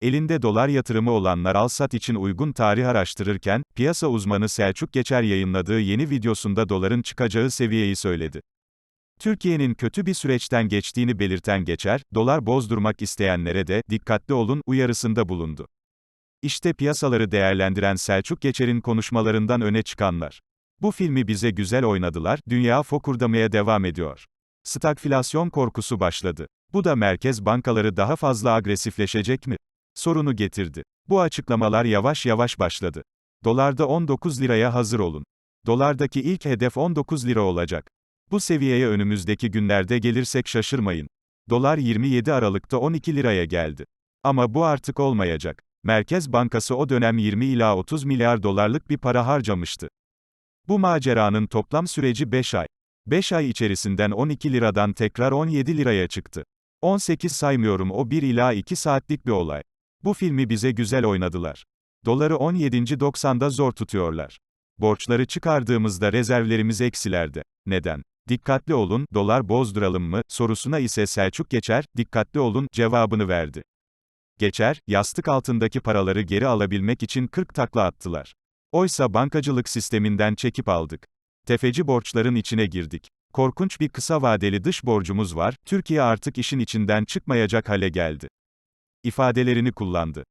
Elinde dolar yatırımı olanlar al-sat için uygun tarih araştırırken, piyasa uzmanı Selçuk Geçer yayınladığı yeni videosunda doların çıkacağı seviyeyi söyledi. Türkiye'nin kötü bir süreçten geçtiğini belirten Geçer, dolar bozdurmak isteyenlere de, dikkatli olun, uyarısında bulundu. İşte piyasaları değerlendiren Selçuk Geçer'in konuşmalarından öne çıkanlar. Bu filmi bize güzel oynadılar, dünya fokurdamaya devam ediyor. Stagflasyon korkusu başladı. Bu da merkez bankaları daha fazla agresifleşecek mi? Sorunu getirdi. Bu açıklamalar yavaş yavaş başladı. Dolarda 19 liraya hazır olun. Dolardaki ilk hedef 19 lira olacak. Bu seviyeye önümüzdeki günlerde gelirsek şaşırmayın. Dolar 27 Aralık'ta 12 liraya geldi. Ama bu artık olmayacak. Merkez Bankası o dönem 20 ila 30 milyar dolarlık bir para harcamıştı. Bu maceranın toplam süreci 5 ay. 5 ay içerisinden 12 liradan tekrar 17 liraya çıktı. 18 saymıyorum o 1 ila 2 saatlik bir olay. Bu filmi bize güzel oynadılar. Doları 17.90'da zor tutuyorlar. Borçları çıkardığımızda rezervlerimiz eksilerde. Neden? Dikkatli olun, dolar bozduralım mı, sorusuna ise Selçuk Geçer, dikkatli olun, cevabını verdi. Geçer, yastık altındaki paraları geri alabilmek için 40 takla attılar. Oysa bankacılık sisteminden çekip aldık. Tefeci borçların içine girdik. Korkunç bir kısa vadeli dış borcumuz var, Türkiye artık işin içinden çıkmayacak hale geldi. İfadelerini kullandı.